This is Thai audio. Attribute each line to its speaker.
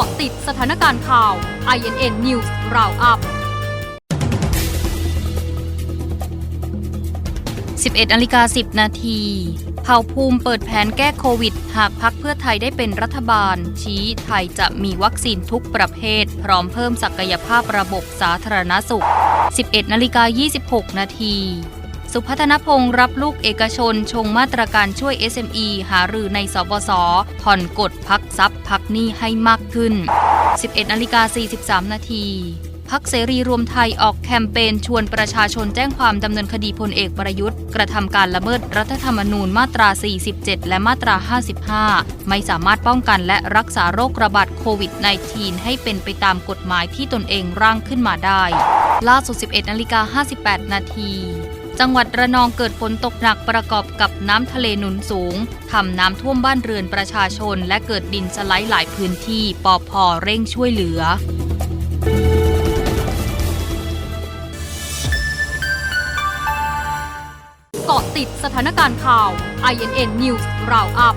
Speaker 1: าะติดสถานการณ์ข่าว INN News Roundup 11นาฬิกา10 นาทีเผ่าภูมิเปิดแผนแก้โควิด หากพักเพื่อไทยได้เป็นรัฐบาล ชี้ไทยจะมีวัคซีนทุกประเภท พร้อมเพิ่มศักยภาพระบบสาธารณสุข 11นาฬิกา26 นาที สุพัฒนพงศ์รับลูกเอกชนชงมาตรการช่วย SME หารือในสบสผ่อนกดพักทรัพย์พักหนี้ให้มากขึ้น 11นาฬิกา43 นาทีพักเสรีรวมไทยออกแคมเปญชวนประชาชนแจ้งความดำเนินคดีพลเอกประยุทธ์ กระทำการละเมิดรัฐธรรมนูญมาตรา 47 และมาตรา 55 ไม่สามารถป้องกันและรักษาโรคระบาดโควิด -19 ให้เป็นไปตามกฎหมายที่ตนเองร่างขึ้นมาได้ ล่าสุด 11นาฬิกา58 นาที จังหวัดระนองเกิดฝนตกหนักประกอบกับน้ำทะเลหนุนสูงทำน้ำท่วมบ้านเรือนประชาชน และเกิดดินสไลด์หลายพื้นที่ปอพอเร่งช่วยเหลือเกาะติดสถานการณ์ข่าว INN News Roundup